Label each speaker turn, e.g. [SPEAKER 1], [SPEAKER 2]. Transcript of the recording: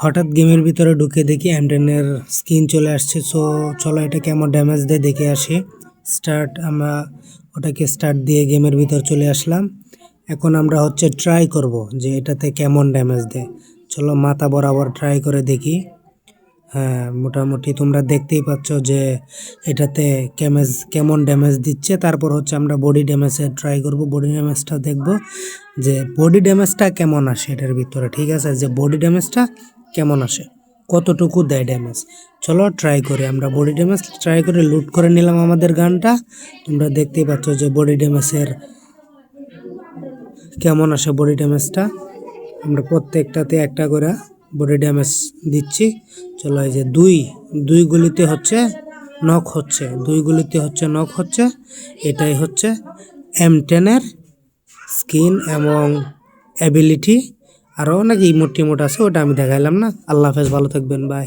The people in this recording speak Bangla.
[SPEAKER 1] হঠাৎ গেমের ভিতরে ঢুকে দেখি এমটেনের স্কিন চলে আসছে। সো চলো এটা কেমন ড্যামেজ দেয় দেখে আসি। স্টার্ট, আমরা ওটাকে স্টার্ট দিয়ে গেমের ভিতর চলে আসলাম। এখন আমরা হচ্ছে ট্রাই করব যে এটাতে কেমন ড্যামেজ দেয়। চলো মাথা বরাবর ট্রাই করে দেখি। হ্যাঁ মোটামুটি তোমরা দেখতেই পাচ্ছ যে এটাতে ক্যামেজ কেমন ড্যামেজ দিচ্ছে। তারপর হচ্ছে আমরা বডি ড্যামেজে ট্রাই করব। বডি ড্যামেজটা দেখব যে বডি ড্যামেজটা কেমন আসে এটার ভিতরে, ঠিক আছে? যে বডি ড্যামেজটা কেমন আসে? কতটুকু দেয় ড্যামেজ চলো ট্রাই করি, আমরা বডি ড্যামেজ ট্রাই করে লুট করে নিলাম আমাদের গানটা। তোমরা দেখতেই পাচ্ছ যে বডি ড্যামেজের কেমন আসে বডি ড্যামেজটা আমরা প্রত্যেকটাতে একটা করে বডি ড্যামেজ দিচ্ছি। চলো এই যে দুই দুই গুলিতে হচ্ছে নক হচ্ছে, দুই গুলিতে হচ্ছে নক হচ্ছে। এটাই হচ্ছে এম টেনের স্কিন এবং অ্যাবিলিটি আরও অনেক ইমোট টিমোট আছে ওটা আমি দেখাইলাম না। আল্লাহ হাফেজ ভালো থাকবেন বাই